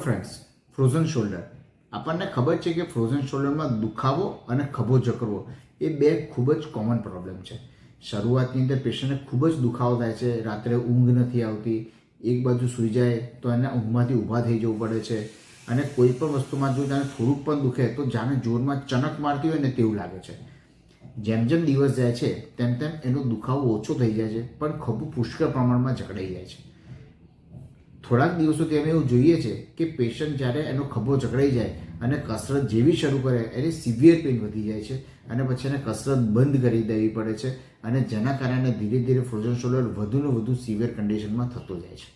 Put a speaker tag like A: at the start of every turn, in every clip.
A: Friends frozen shoulder આપણને ખબર છે કે ફ્રોઝન શોલ્ડરમાં દુખાવો અને ખભો જકરવો એ બે ખૂબ જ કોમન પ્રોબ્લેમ છે. શરૂઆતની અંદર પેશન્ટને ખૂબ જ દુખાવો થાય છે, રાત્રે ઊંઘ નથી આવતી, એક બાજુ સૂઈ જાય તો એને ઊંઘમાંથી ઊભા થઈ જવું પડે છે અને કોઈ પણ વસ્તુમાં જો જાણે થોડુંક પણ દુખે તો જાણે જોરમાં ચનક મારતી હોય ને તેવું લાગે છે. જેમ જેમ દિવસ જાય છે, તેમ તેમ એનો દુખાવો ઓછો થઈ જાય છે, પણ ખભું પુષ્કળ પ્રમાણમાં જકડાઈ જાય છે. થોડાક દિવસોથી અમે એવું જોઈએ છે કે પેશન્ટ જ્યારે એનો ખભો જકડાઈ જાય અને કસરત જેવી શરૂ કરે, એની સિવિયર પેઇન વધી જાય છે અને પછી એને કસરત બંધ કરી દેવી પડે છે અને જેના કારણે ધીરે ધીરે ફ્રોઝન શોલ્ડર વધુને વધુ સિવિયર કન્ડિશનમાં થતો જાય છે.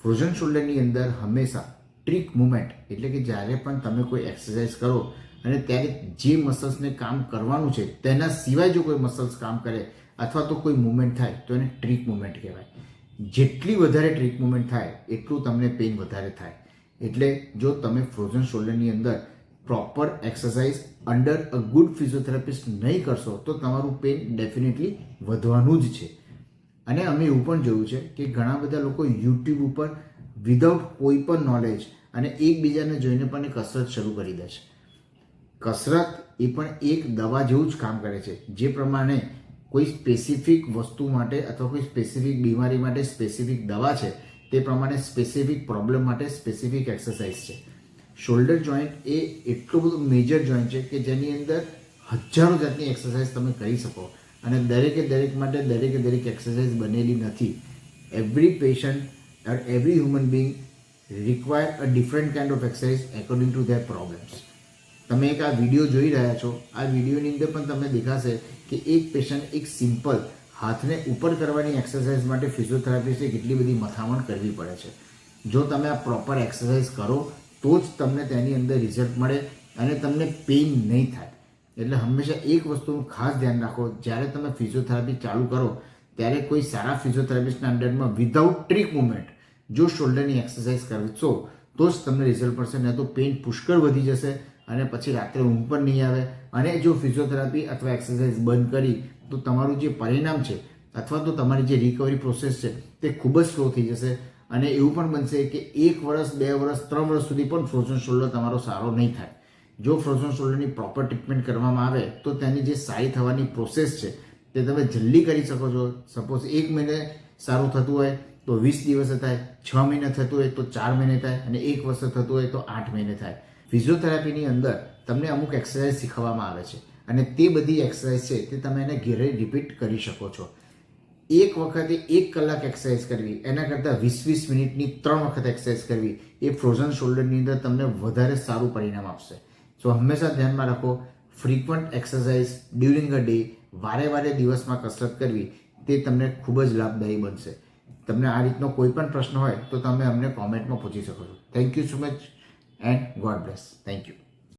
A: ફ્રોઝન શોલ્ડરની અંદર હંમેશા ટ્રીક મુમેન્ટ એટલે કે જ્યારે પણ તમે કોઈ એક્સરસાઇઝ કરો અને ત્યારે જે મસલ્સને કામ કરવાનું છે તેના સિવાય જો કોઈ મસલ્સ કામ કરે અથવા તો કોઈ મુવમેન્ટ થાય તો એને ટ્રીક મુવમેન્ટ કહેવાય. જેટલી વધારે ટ્રીક મુવમેન્ટ થાય, એટલું તમને પેઇન વધારે થાય. એટલે જો તમે ફ્રોઝન શોલ્ડરની અંદર proper exercise under a good physiotherapist નહીં કરશો, તો તમારું પેઇન ડેફિનેટલી વધવાનું જ છે. અને અમે એવું પણ જોયું છે કે ઘણા બધા લોકો યુટ્યુબ ઉપર વિધાઉટ કોઈ પણ નોલેજ અને એકબીજાને જોઈને પણ એ કસરત શરૂ કરી દે છે. કસરત એ પણ એક દવા જેવું જ કામ કરે છે. જે પ્રમાણે કોઈ સ્પેસિફિક વસ્તુ માટે અથવા કોઈ સ્પેસિફિક બીમારી માટે સ્પેસિફિક દવા છે, તે પ્રમાણે સ્પેસિફિક પ્રોબ્લેમ માટે સ્પેસિફિક એક્સરસાઇઝ છે. શોલ્ડર જોઈન્ટ એ એટલું બધું મેજર જોઈન્ટ છે કે જેની અંદર હજારો જાતની એક્સરસાઇઝ તમે કરી શકો. અને દરેકે દરેક માટે દરેકે દરેક એક્સરસાઇઝ બનેલી નથી. Every patient every human being require a different kind of exercise according to their problems તમે એક આ વીડિયો જોઈ રહ્યા છો. આ વિડીયોની અંદર પણ તમને દેખાશે કે એક પેશન્ટ એક સિમ્પલ હાથને ઉપર કરવાની એક્સરસાઇઝ માટે ફિઝિયોથેરાપિસ્ટે કેટલી બધી મથામણ કરવી પડે છે. જો તમે આ પ્રોપર એક્સરસાઇઝ કરો, તો જ તમને તેની અંદર રિઝલ્ટ મળે અને તમને પેઇન નહીં થાય. એટલે હંમેશા એક વસ્તુનું ખાસ ધ્યાન રાખો. જ્યારે તમે ફિઝિયોથેરાપી ચાલુ કરો, ત્યારે કોઈ સારા ફિઝિયોથેરાપિસ્ટના અંડરમાં વિધાઉટ ટ્રીક મુવમેન્ટ જો શોલ્ડરની એક્સરસાઇઝ કરશો, તો જ તમને રિઝલ્ટ મળશે, નહીં તો પેઇન પુષ્કળ વધી જશે અને પછી રાત્રે ઊંઘ પણ નહીં આવે. અને જો ફિઝિયોથેરાપી અથવા એક્સરસાઇઝ બંધ કરી, તો તમારું જે પરિણામ છે, અથવા તો તમારી જે રિકવરી પ્રોસેસ છે, તે ખૂબ જ સ્લો થઈ જશે. અને એવું પણ બનશે કે એક વર્ષ, બે વર્ષ, ત્રણ વર્ષ સુધી પણ ફ્રોઝન શોલ્ડર તમારો સારો નહીં થાય. જો ફ્રોઝન શોલ્ડરની પ્રોપર ટ્રીટમેન્ટ કરવામાં આવે, તો તેની જે સારી થવાની પ્રોસેસ છે, તે તમે જલ્દી કરી શકો છો. સપોઝ એક મહિને સારું થતું હોય, તો વીસ દિવસે થાય. છ મહિને થતું હોય, તો ચાર મહિને થાય. અને એક વર્ષે થતું હોય, તો આઠ મહિને થાય. ફિઝિયોથેરાપીની અંદર તમને અમુક એક્સરસાઇઝ શીખવવામાં આવે છે. અને તે બધી એક્સરસાઇઝ છે તે તમે એને ઘેરે રિપીટ કરી શકો છો. એક વખતે એક કલાક એક્સરસાઇઝ કરવી, એના કરતાં વીસ વીસ મિનિટની ત્રણ વખત એક્સરસાઇઝ કરવી, એ ફ્રોઝન શોલ્ડરની અંદર તમને વધારે સારું પરિણામ આપશે. સો હંમેશા ધ્યાનમાં રાખો frequent exercise during a day વારે વારે દિવસમાં કસરત કરવી, તે તમને ખૂબ જ લાભદાયી બનશે. તમને આ રીતનો કોઈ પણ પ્રશ્ન હોય તો તમે અમને કોમેન્ટમાં પૂછી શકો છો. Thank you so much and God bless thank you